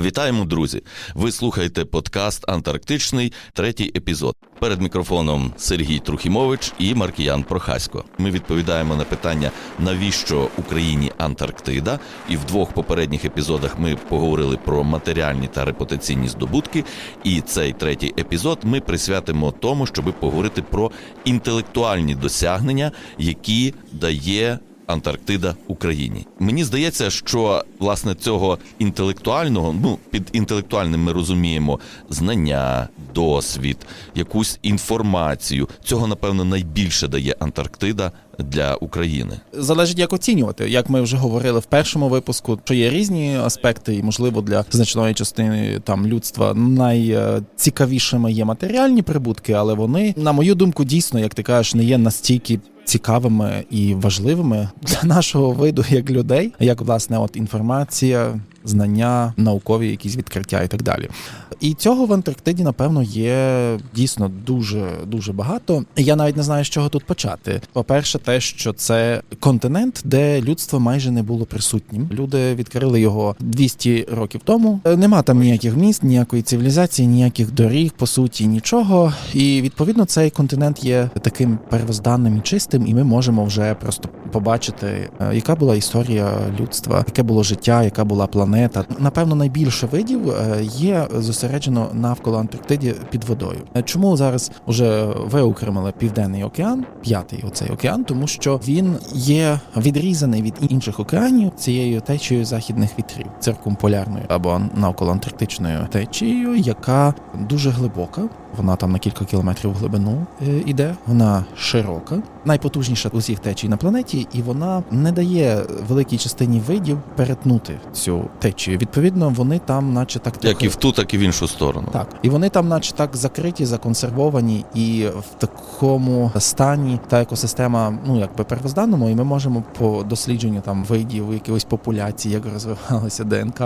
Вітаємо, друзі! Ви слухаєте подкаст Антарктичний, третій епізод. Перед мікрофоном Сергій Трухімович і Маркіян Прохасько. Ми відповідаємо на питання, навіщо Україні Антарктида. І в двох попередніх епізодах ми поговорили про матеріальні та репутаційні здобутки. І цей третій епізод ми присвятимо тому, щоб поговорити про інтелектуальні досягнення, які дає Антарктида Україні. Мені здається, що власне цього інтелектуального, ну під інтелектуальним ми розуміємо знання, досвід, якусь інформацію. Цього напевно найбільше дає Антарктида для України. Залежить, як оцінювати. Як ми вже говорили в першому випуску, що є різні аспекти, і можливо для значної частини там людства найцікавішими є матеріальні прибутки, але вони, на мою думку, дійсно, як ти кажеш, не є настільки. Цікавими і важливими для нашого виду як людей, як власне от інформація, знання, наукові якісь відкриття і так далі. І цього в Антарктиді, напевно, є дійсно дуже дуже багато. Я навіть не знаю, з чого тут почати. По-перше, те, що це континент, де людство майже не було присутнім. Люди відкрили його 200 років тому. Е, Нема там ніяких міст, ніякої цивілізації, ніяких доріг, по суті, нічого. І відповідно цей континент є таким первозданним і чистим, і ми можемо вже просто побачити, е, яка була історія людства, яке було життя, яка була планета. Напевно, найбільше видів е, є зосереджено навколо Антарктиді під водою. Е, Чому зараз вже виокремили південний океан, п'ятий оцей океан, тому що він є відрізаний від інших океанів цією течією західних вітрів, циркумполярною або навколо антарктичною течією, яка дуже глибока. Вона там на кілька кілометрів в глибину е, іде. Вона широка, найпотужніша з усіх течій на планеті, і вона не дає великій частині видів перетнути цю течію. Відповідно, вони там, наче так Як трохи- і в ту, так і в іншу сторону. так, і вони там, наче так закриті, законсервовані, і в такому стані та екосистема, ну якби первозданному, і ми можемо по дослідженню там видів якихось популяцій, як розвивалося ДНК,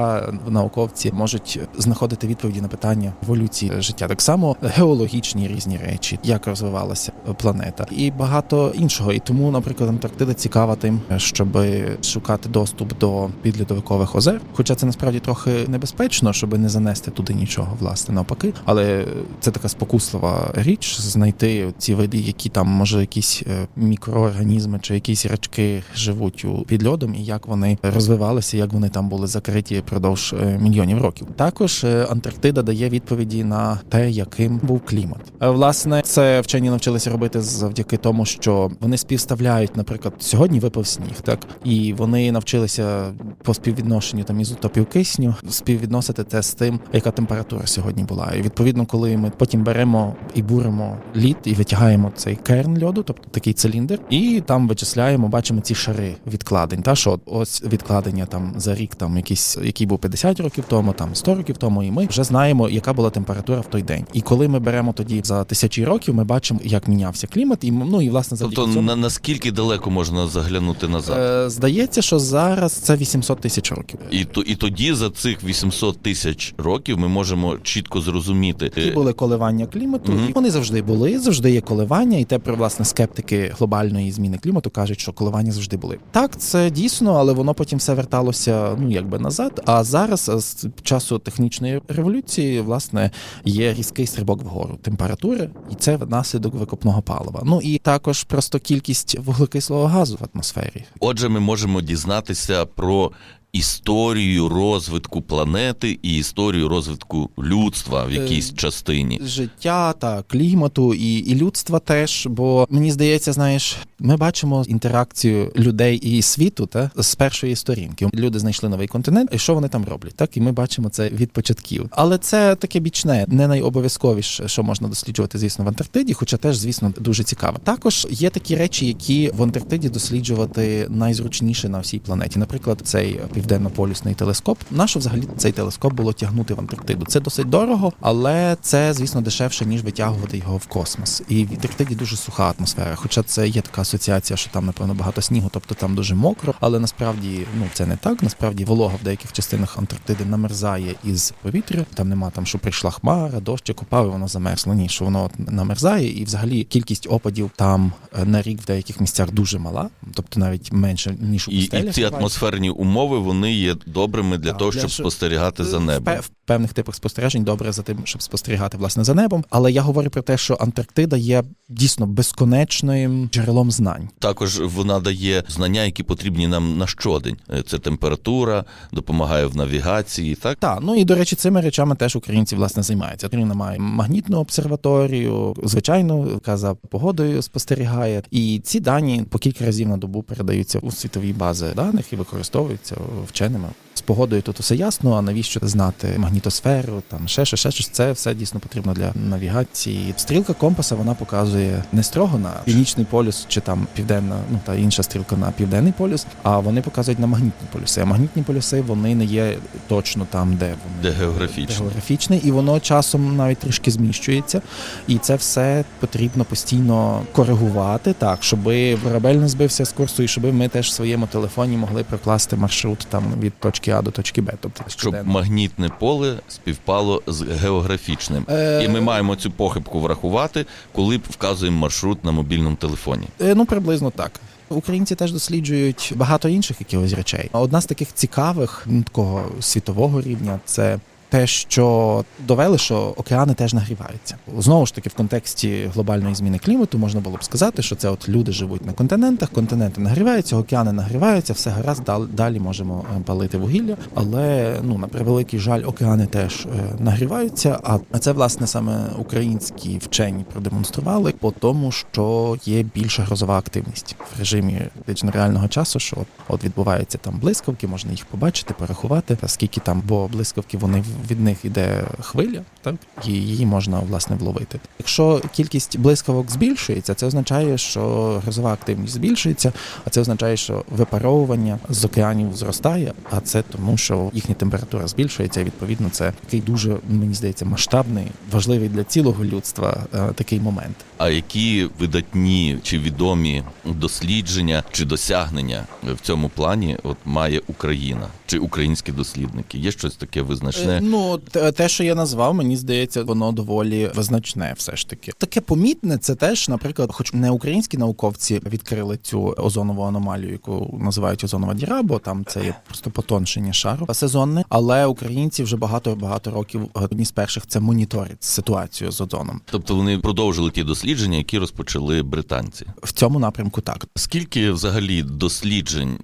науковці можуть знаходити відповіді на питання еволюції життя. Так само геологічні різні речі, як розвивалася планета, і багато іншого. І тому, наприклад, Антарктида цікава тим, щоб шукати доступ до підльодовикових озер. Хоча це насправді трохи небезпечно, щоб не занести туди нічого, власне, навпаки. Але це така спокуслива річ знайти ці види, які там може якісь е, мікроорганізми чи якісь рачки живуть у під льодом, і як вони розвивалися, як вони там були закриті впродовж е, мільйонів років. Також е, Антарктида дає відповіді на те, яким був клімат. Е, Власне, це вчені навчилися робити завдяки тому, що вони співставляють, наприклад, сьогодні випав сніг, так і вони навчилися по співвідношенню там ізотопів кисню співвідносити це з тим, яка температура сьогодні була. І відповідно, коли ми потім беремо і буримо лід і витягаємо цей керн льоду, тобто такий циліндр, і там вичисляємо, бачимо ці шари відкладень. Та що ось відкладення там за рік, там якийсь, який був 50 років тому, там 100 років тому, і ми вже знаємо, яка була температура в той день. І коли ми беремо тоді за тисячі років, ми бачимо, як мінявся клімат, і ну і власне завдяки Тобто, цьому. на наскільки далеко можна заглянути назад? Е, Здається, що зараз це 800 тисяч років. І то і тоді за цих 800 тисяч років ми можемо чітко зрозуміти. Які були коливання клімату, Мгм. і вони завжди були, завжди є коливання, і тепер, власне, скептики глобальної зміни клімату кажуть, що коливання завжди були. Так, це дійсно, але воно потім все верталося ну якби назад. А зараз е, з часу технічної революції, власне, є різкий стрибок вгору температури, і це наслідок викопного палива. Ну і також просто кількість вуглекислого газу в атмосфері. Отже, ми можемо дізнатися про історію розвитку планети і історію розвитку людства в якійсь частині. життя та клімату і, і людства теж. Бо мені здається, знаєш, ми бачимо інтеракцію людей і світу та з першої сторінки. Люди знайшли новий континент, і що вони там роблять? Так і ми бачимо це від початків. Але це таке бічне, не найобов'язковіше, що можна досліджувати, звісно, в Антарктиді, хоча теж, звісно, дуже цікаво. Також є такі речі, які в Антарктиді досліджувати найзручніше на всій планеті. Наприклад, цей південно-полюсний телескоп. Нащо взагалі цей телескоп було тягнути в Антарктиду? Це досить дорого, але це, звісно, дешевше ніж витягувати його в космос. І в Антарктиді дуже суха атмосфера. Хоча це є така асоціація, що там напевно багато снігу, тобто там дуже мокро. Але насправді ну це не так. Насправді волога в деяких частинах Антарктиди намерзає із повітря. Там нема там, що прийшла хмара, дощ купав, і воно замерзло. Ні, що воно намерзає, і взагалі кількість опадів там е, на рік в деяких місцях дуже мала, тобто навіть менше ніж у І, і ці атмосферні умови вони вони є добрими для того, щоб спостерігати за В небом. Певних типах спостережень добре за тим, щоб спостерігати власне за небом. Але я говорю про те, що Антарктида є дійсно безконечним джерелом знань. Також вона дає знання, які потрібні нам на щодень. Е, Це температура, допомагає в навігації. Так Так, ну і до речі, цими речами теж українці власне займаються. Україна має магнітну обсерваторію, звичайно, яка за погодою спостерігає. І ці дані по кілька разів на добу передаються у світові бази даних і використовуються вченими. З погодою тут усе ясно. А навіщо знати магнітосферу? Там ще щось, ще щось. Це все дійсно потрібно для навігації. Стрілка компаса вона показує не строго на північний полюс чи там південна, ну та інша стрілка на південний полюс. А вони показують на магнітні полюси. А магнітні полюси вони не є точно там, де вони де географічно. географічний, і воно часом навіть трішки зміщується. І це все потрібно постійно коригувати так, щоб корабель не збився з курсу, і щоб ми теж в своєму телефоні могли прокласти маршрут там від точки А до точки Б. Тобто Щоб щоденно. магнітне поле співпало з географічним. Е, І ми маємо цю похибку врахувати, коли вказуємо маршрут на мобільному телефоні. Е, Ну, приблизно так. Українці теж досліджують багато інших якихось речей. Одна з таких цікавих такого світового рівня це. Те, що довели, що океани теж нагріваються. Знову ж таки, в контексті глобальної зміни клімату можна було б сказати, що це от люди живуть на континентах, континенти нагріваються, океани нагріваються, все гаразд, дал- далі можемо е, палити вугілля. Але ну на превеликий жаль, океани теж е, нагріваються. А це власне саме українські вчені продемонстрували по тому, що є більша грозова активність в режимі фактично реального часу. Що от відбуваються там блискавки, можна їх побачити, порахувати, скільки там, бо блискавки вони від них іде хвиля, так і її можна власне вловити. Якщо кількість блискавок збільшується, це означає, що грозова активність збільшується, а це означає, що випаровування з океанів зростає, а це тому, що їхня температура збільшується. І відповідно, це такий дуже мені здається масштабний, важливий для цілого людства е, такий момент. А які видатні чи відомі дослідження чи досягнення в цьому плані от має Україна чи українські дослідники? Є щось таке визначне? Ну, те, те, що я назвав, мені здається, воно доволі визначне, все ж таки. Таке помітне, це теж, наприклад, хоч не українські науковці відкрили цю озонову аномалію, яку називають озонова діра, бо там це є просто потоншення шару сезонне. Але українці вже багато багато років одні з перших це моніторять ситуацію з озоном. Тобто вони продовжили ті дослідження, які розпочали британці. В цьому напрямку так. Скільки взагалі досліджень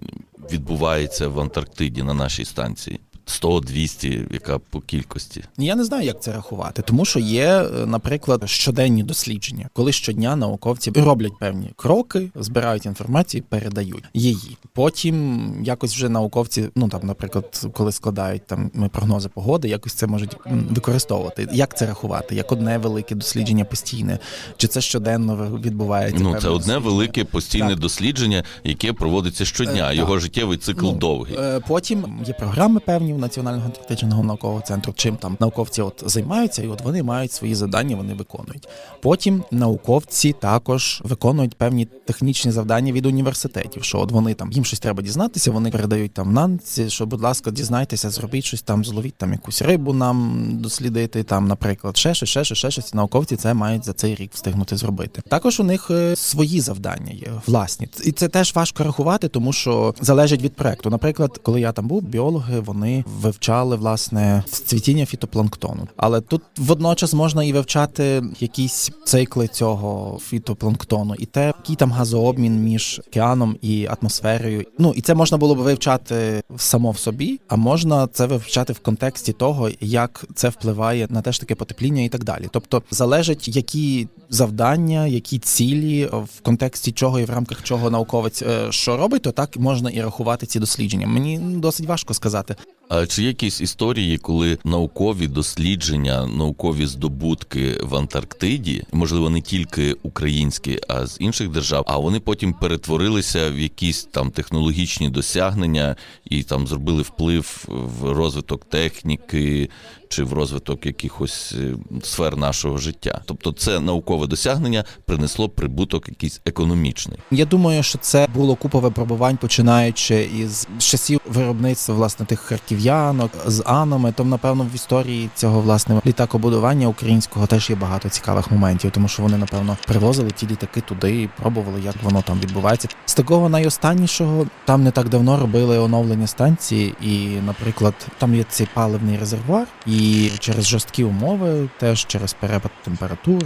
відбувається в Антарктиді на нашій станції? 100, 200, яка по кількості? Я не знаю, як це рахувати, тому що є, е, наприклад, щоденні дослідження, коли щодня науковці роблять певні кроки, збирають інформацію, передають її. Потім якось вже науковці, ну там, наприклад, коли складають там прогнози погоди, якось це можуть використовувати. Як це рахувати? Як одне велике дослідження постійне, чи це щоденно відбувається? Ну, це одне велике постійне Так. дослідження, яке проводиться щодня. Е, Його так. життєвий цикл Ну, довгий. е, Потім є програми певні Національного антарктичного наукового центру, чим там науковці от займаються, і от вони мають свої завдання, вони виконують. Потім науковці також виконують певні технічні завдання від університетів. Що от вони там їм щось треба дізнатися, вони передають там нанці, що, будь ласка, дізнайтеся, зробіть щось там, зловіть там якусь рибу нам дослідити. Там, наприклад, ще щось, ще щось, ще щось. Науковці це мають за цей рік встигнути зробити. Також у них е, свої завдання є власні, і це теж важко рахувати, тому що залежить від проекту. Наприклад, коли я там був, біологи вони вивчали власне цвітіння фітопланктону. Але тут водночас можна і вивчати якісь цикли цього фітопланктону, і те, який там газообмін між океаном і атмосферою. Ну і це можна було б вивчати само в собі, а можна це вивчати в контексті того, як це впливає на теж таке потепління і так далі. Тобто залежить, які завдання, які цілі в контексті чого і в рамках чого науковець е, що робить, то так можна і рахувати ці дослідження. Мені досить важко сказати. А чи є якісь історії, коли наукові дослідження, наукові здобутки в Антарктиді, можливо, не тільки українські, а з інших держав, а вони потім перетворилися в якісь там технологічні досягнення і там зробили вплив в розвиток техніки чи в розвиток якихось е, сфер нашого життя? Тобто, це наукове досягнення принесло прибуток якийсь економічний. Я думаю, що це було купа випробувань, починаючи із часів виробництва власне тих харків'ян дерев'янок з анами. То, напевно, в історії цього власне літакобудування українського теж є багато цікавих моментів, тому що вони, напевно, привозили ті літаки туди і пробували, як воно там відбувається. З такого найостаннішого там не так давно робили оновлення станції, і, наприклад, там є цей паливний резервуар, і через жорсткі умови, теж через перепад температур,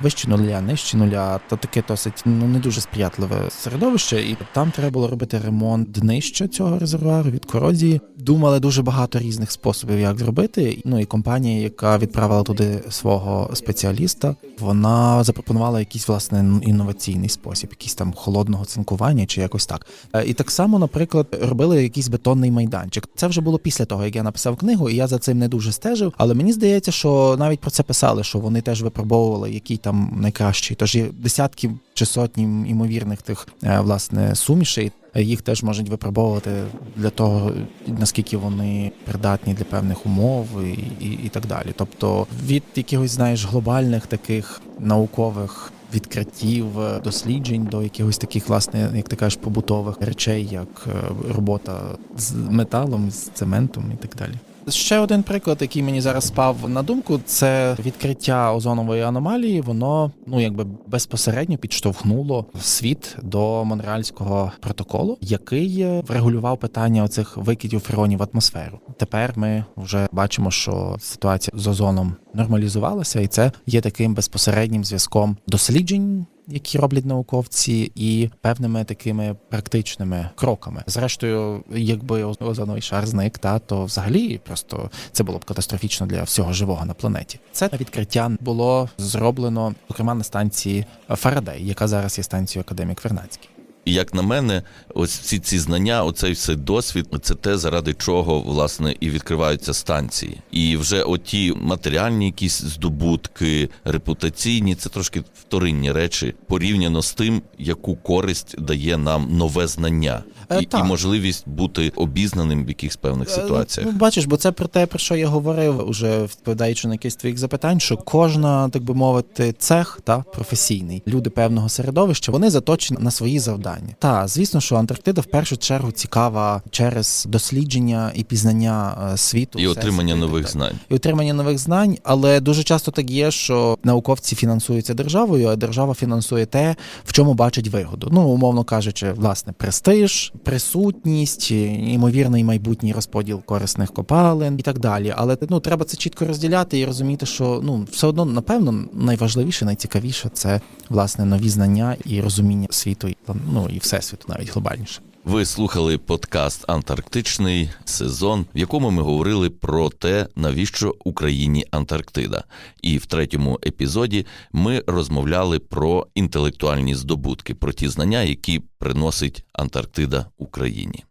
вище нуля, нижче нуля, то таке досить ну не дуже сприятливе середовище, і там треба було робити ремонт днища цього резервуару від корозії. Думали дуже багато різних способів, як зробити. Ну і компанія, яка відправила туди свого спеціаліста, вона запропонувала якийсь власне інноваційний спосіб, якийсь там холодного цинкування чи якось так. Е, І так само, наприклад, робили якийсь бетонний майданчик. Це вже було після того, як я написав книгу, і я за цим не дуже стежив. Але мені здається, що навіть про це писали, що вони теж випробовували, який там найкращий. Тож є десятки чи сотні імовірних тих е, власне сумішей. Їх теж можуть випробовувати для того, наскільки вони придатні для певних умов і, і, і так далі. Тобто від якихось, знаєш, глобальних таких наукових відкриттів, досліджень до якихось таких, власне, як ти кажеш, побутових речей, як е, робота з металом, з цементом і так далі. Ще один приклад, який мені зараз спав на думку, це відкриття озонової аномалії. Воно ну якби безпосередньо підштовхнуло світ до Монреальського протоколу, який е, врегулював питання оцих викидів фреонів в атмосферу. Тепер ми вже бачимо, що ситуація з озоном нормалізувалася, і це є таким безпосереднім зв'язком досліджень які роблять науковці, і певними такими практичними кроками. Зрештою, якби озоновий шар зник, та то взагалі просто це було б катастрофічно для всього живого на планеті. Це відкриття було зроблено зокрема на станції Фарадей, яка зараз є станцією Академік Вернадський. І як на мене, ось всі ці знання, оцей все досвід, це те, заради чого власне і відкриваються станції. І вже оті матеріальні якісь здобутки, репутаційні, це трошки вторинні речі порівняно з тим, яку користь дає нам нове знання і, і можливість бути обізнаним в якихось певних ситуаціях. Ну, бачиш, бо це про те, про що я говорив, уже відповідаючи на якісь твоїх запитань, що кожна, так би мовити, цех та професійний люди певного середовища, вони заточені на свої завдання. Та звісно, що Антарктида в першу чергу цікава через дослідження і пізнання е, світу І отримання так нових далі. знань. і отримання нових знань, але дуже часто так є, що науковці фінансуються державою, а держава фінансує те, в чому бачить вигоду. Ну, умовно кажучи, власне, престиж, присутність, ймовірний майбутній розподіл корисних копалин і так далі. Але ну треба це чітко розділяти і розуміти, що ну все одно, напевно, найважливіше, найцікавіше це власне нові знання і розуміння світу, ну і всесвіту, навіть глобальніше. Ви слухали подкаст Антарктичний сезон, в якому ми говорили про те, навіщо Україні Антарктида. І в третьому епізоді ми розмовляли про інтелектуальні здобутки, про ті знання, які приносить Антарктида Україні.